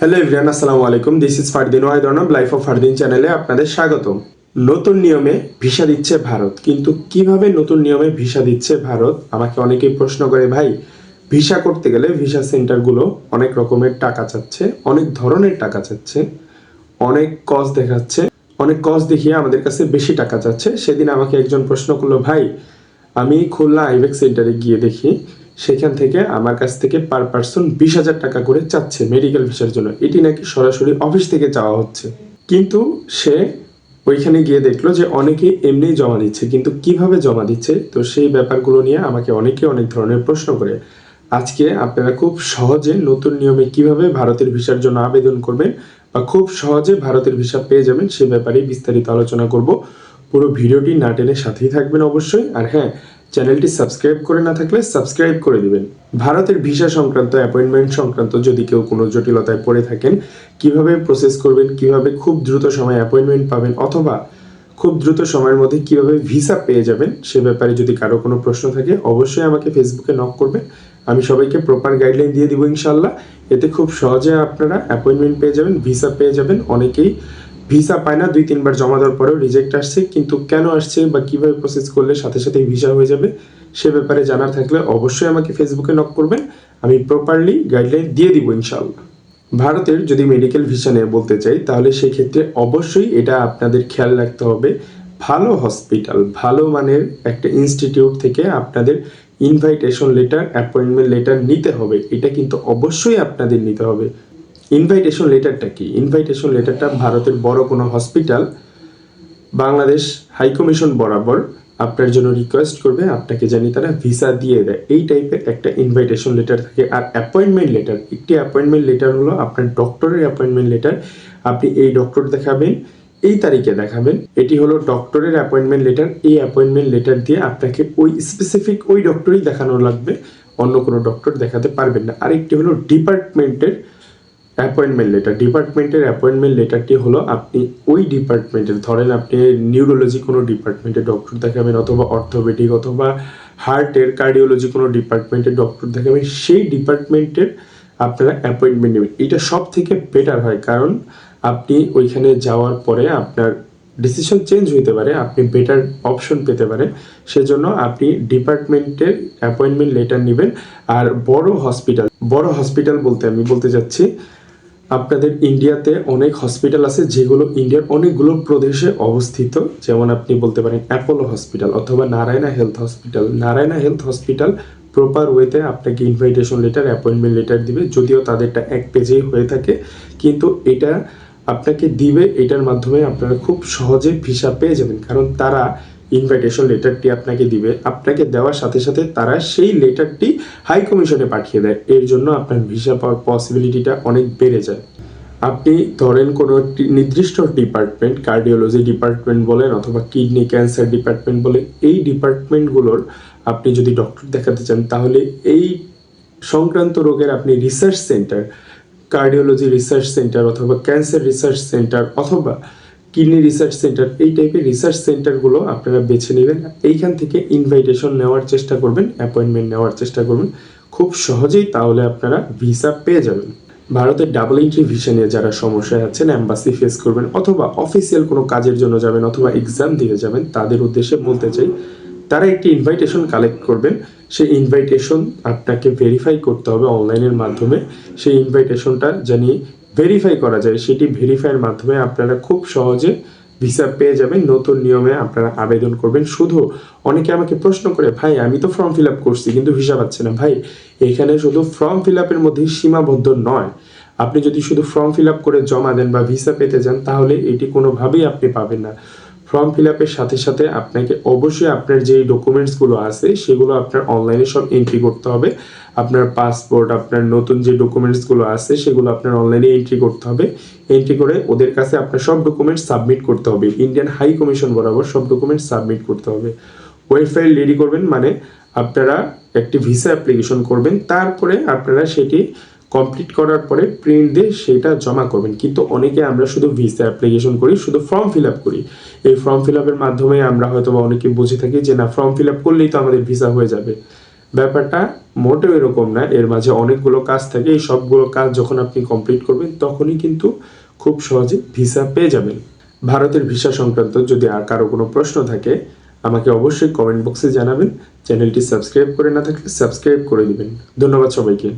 Hello everyone আসসালামু আলাইকুম this is Fardin Wahid life of Fardin চ্যানেলে আপনাদের স্বাগতম। নতুন নিয়মে ভিসা দিচ্ছে ভারত। কিন্তু কীভাবে নতুন নিয়মে ভিসা দিচ্ছে ভারত? আমাকে অনেকেই প্রশ্ন করে, ভাই, ভিসা করতে গেলে ভিসা সেন্টারগুলো অনেক রকমের টাকা চাচ্ছে, অনেক ধরনের টাকা চাচ্ছে, অনেক কজ দেখাচ্ছে, অনেক কজ দেখিয়ে আমাদের কাছে বেশি টাকা চাচ্ছে। সেদিন আমাকে একজন প্রশ্ন করল, ভাই, আমি খুলনা আইবেক সেন্টারে গিয়ে দেখি সেখান থেকে আমার কাছ থেকে পার পার্সন বিশ হাজার টাকা করে চাচ্ছে মেডিকেল ভিসার জন্য। এটি নাকি সরাসরি অফিস থেকে চাওয়া হচ্ছে। কিন্তু সে ওইখানে গিয়ে দেখল যে অনেকে এমনিই জমা দিচ্ছে। কিন্তু কীভাবে জমা দিচ্ছে? তো সেই ব্যাপারগুলো নিয়ে আমাকে অনেকে অনেক ধরনের প্রশ্ন করে। আজকে আপনারা খুব সহজে নতুন নিয়মে কীভাবে ভারতের ভিসার জন্য আবেদন করবেন বা খুব সহজে ভারতের ভিসা পেয়ে যাবেন সে ব্যাপারে বিস্তারিত আলোচনা করব। পুরো ভিডিওটি না টেনে সাথেই থাকবেন অবশ্যই। আর হ্যাঁ চ্যানেলটি সাবস্ক্রাইব করে না থাকলে সাবস্ক্রাইব করে দিবেন। ভারতের ভিসা সংক্রান্ত, অ্যাপয়েন্টমেন্ট সংক্রান্ত যদি কেউ কোনো জটিলতায় পড়ে থাকেন, কীভাবে প্রসেস করবেন, কীভাবে খুব দ্রুত সময় অ্যাপয়েন্টমেন্ট পাবেন অথবা খুব দ্রুত সময়ের মধ্যে কীভাবে ভিসা পেয়ে যাবেন, সে ব্যাপারে যদি কারও কোনো প্রশ্ন থাকে, অবশ্যই আমাকে ফেসবুকে নক করবেন। আমি সবাইকে প্রপার গাইডলাইন দিয়ে দিব ইনশাল্লাহ এতে খুব সহজে আপনারা অ্যাপয়েন্টমেন্ট পেয়ে যাবেন ভিসা পেয়ে যাবেন। অনেকেই ভিসা পায় না, দুই, তিনবার জমা দেওয়ার পরেও রিজেক্ট আসছে, কিন্তু কেন আসছে বা কীভাবে প্রসেস করলে সাথে সাথে ভিসা হয়ে যাবে, সে ব্যাপারে জানার থাকলে অবশ্যই আমাকে ফেসবুকে নক করবেন। আমি প্রপারলি গাইডলাইন দিয়ে দিব ইনশাল্লাহ ভারতের যদি মেডিকেল ভিসা নিয়ে বলতে চাই, তাহলে সেই ক্ষেত্রে অবশ্যই এটা আপনাদের খেয়াল রাখতে হবে। ভালো হসপিটাল ভালো মানের একটা ইনস্টিটিউট থেকে আপনাদের ইনভাইটেশন লেটার অ্যাপয়েন্টমেন্ট লেটার নিতে হবে। এটা কিন্তু অবশ্যই আপনাদের নিতে হবে। ইনভাইটেশন লেটারটা কি? ইনভাইটেশন লেটারটা ভারতের বড় কোনো হসপিটাল বাংলাদেশ হাইকমিশন বরাবর আপনার জন্য রিকোয়েস্ট করবে, আপনাকে জানি তারা ভিসা দিয়ে দেয়। এই টাইপের একটা ইনভাইটেশন লেটার থাকে। আর অ্যাপয়েন্টমেন্ট লেটার একটি অ্যাপয়েন্টমেন্ট লেটার হলো আপনার ডক্টরের অ্যাপয়েন্টমেন্ট লেটার আপনি এই ডক্টর দেখাবেন, এই তারিখে দেখাবেন। এটি হলো ডক্টরের অ্যাপয়েন্টমেন্ট লেটার এই অ্যাপয়েন্টমেন্ট লেটার দিয়ে আপনাকে ওই স্পেসিফিক ওই ডক্টরই দেখানো লাগবে। অন্য কোনো ডক্টর দেখাতে পারবেন না। আরেকটি হলো ডিপার্টমেন্টের অ্যাপয়েন্টমেন্ট লেটার ডিপার্টমেন্টের অ্যাপয়েন্টমেন্ট লেটারটি হলো আপনি ওই ডিপার্টমেন্টের ধরেন আপনি নিউরোলজি কোনো ডিপার্টমেন্টে ডক্টর দেখাবেন অথবা অর্থোপেডিক অথবা হার্টের কার্ডিওলজি কোনো ডিপার্টমেন্টে ডক্টর দেখাবেন, সেই ডিপার্টমেন্টের আপনারা অ্যাপয়েন্টমেন্ট নেবেন। এটা সব থেকে বেটার হয় কারণ আপনি ওইখানে যাওয়ার পরে আপনার ডিসিশন চেঞ্জ হইতে পারে, আপনি বেটার অপশন পেতে পারেন সেজন্য আপনি ডিপার্টমেন্টের অ্যাপয়েন্টমেন্ট লেটার নেবেন। আর বড় হসপিটাল বড় হসপিটাল বলতে আমি বলতে যাচ্ছি আপনাদের ইন্ডিয়াতে অনেক হসপিটাল আছে যেগুলো ইন্ডিয়ার অনেকগুলো প্রদেশে অবস্থিত। যেমন আপনি বলতে পারেন অ্যাপোলো হসপিটাল অথবা Narayana health hospital Narayana health hospital proper ওয়েতে আপনাকে ইনভাইটেশন লেটার অ্যাপয়েন্টমেন্ট লেটার দিবে। যদিও তাদেরটা এক পেজেই হয়ে থাকে, কিন্তু এটা আপনাকে দিবে। এটার মাধ্যমে আপনারা খুব সহজে ভিসা পেয়ে যাবেন। কারণ তারা ইনভাইটেশন লেটারটি আপনাকে দিবে। আপনাকে দেওয়ার সাথে সাথে তারা সেই লেটারটি হাই কমিশনে পাঠিয়ে দেয়। এর জন্য আপনার ভিসা পাওয়ার পসিবিলিটিটা অনেক বেড়ে যায়। আপনি ধরেন কোনো একটি নির্দিষ্ট ডিপার্টমেন্ট কার্ডিওলজি ডিপার্টমেন্ট বলেন অথবা কিডনি ক্যান্সার ডিপার্টমেন্ট বলে এই ডিপার্টমেন্টগুলোর আপনি যদি ডক্টর দেখাতে চান, তাহলে এই সংক্রান্ত রোগের আপনি research centre cardiology research centre অথবা ক্যান্সার রিসার্চ সেন্টার অথবা কিডনি রিসার্চ সেন্টার এই টাইপের রিসার্চ সেন্টারগুলো আপনারা বেছে নেবেন। এইখান থেকে ইনভাইটেশন নেওয়ার চেষ্টা করবেন অ্যাপয়েন্টমেন্ট নেওয়ার চেষ্টা করবেন। খুব সহজেই তাহলে আপনারা ভিসা পেয়ে যাবেন। ভারতের ডাবল এন্ট্রি ভিসা নিয়ে যারা সমস্যায় আছেন অ্যাম্বাসি ফেস করবেন, অথবা অফিসিয়াল কোনো কাজের জন্য যাবেন, অথবা এক্সাম দিয়ে যাবেন, তাদের উদ্দেশ্যে বলতে চাই, তারা একটি ইনভাইটেশন কালেক্ট করবেন। সেই ইনভাইটেশন আপনাকে ভেরিফাই করতে হবে অনলাইনের মাধ্যমে। সেই ইনভাইটেশনটা জানি ভেরিফাই করা যায়, সেটি ভেরিফাইয়ের মাধ্যমে আপনারা খুব সহজে ভিসা পেয়ে যাবেন। নতুন নিয়মে আপনারা আবেদন করবেন। শুধু অনেকে আমাকে প্রশ্ন করে, ভাই, আমি তো ফর্ম ফিল আপ করছি, কিন্তু ভিসা পাচ্ছে না। ভাই, এখানে শুধু ফর্ম ফিল আপের মধ্যে সীমাবদ্ধ নয়। আপনি যদি শুধু ফর্ম ফিল আপ করে জমা দেন বা ভিসা পেতে যান, তাহলে এটি কোনোভাবেই আপনি পাবেন না। ফর্ম ফিল আপের সাথে সাথে আপনাকে অবশ্যই আপনার যেই ডকুমেন্টসগুলো আছে, সেগুলো আপনার অনলাইনে সব এন্ট্রি করতে হবে। আপনার পাসপোর্ট আপনার নতুন যে ডকুমেন্টসগুলো আছে, সেগুলো আপনার অনলাইনে এন্ট্রি করতে হবে। এন্ট্রি করে ওদের কাছে আপনার সব ডকুমেন্টস সাবমিট করতে হবে। ইন্ডিয়ান হাই কমিশন বরাবর সব ডকুমেন্টস সাবমিট করতে হবে। ওয়েব ফাইল রেডি করবেন মানে আপনারা একটি ভিসা অ্যাপ্লিকেশন করবেন। তারপরে আপনারা সেটি কমপ্লিট করার পরে প্রিন্ট দিয়ে সেটা জমা করবেন। কিন্তু অনেকে আমরা শুধু ভিসা অ্যাপ্লিকেশন করি, শুধু ফর্ম ফিল আপ করি। এই ফর্ম ফিল আপের মাধ্যমে আমরা হয়তো বা অনেকে বুঝে থাকি যে, না ফর্ম ফিল আপ করলেই তো আমাদের ভিসা হয়ে যাবে। ব্যাপারটা মোটেও এরকম না। এর মাঝে অনেকগুলো কাজ থাকে। এই সবগুলো কাজ যখন আপনি কমপ্লিট করবেন, তখনই কিন্তু খুব সহজে ভিসা পেয়ে যাবেন। ভারতের ভিসা সংক্রান্ত যদি আর কারও কোনো প্রশ্ন থাকে, আমাকে অবশ্যই কমেন্ট বক্সে জানাবেন। চ্যানেলটি সাবস্ক্রাইব করে না থাকলে সাবস্ক্রাইব করে দিবেন। ধন্যবাদ সবাইকে।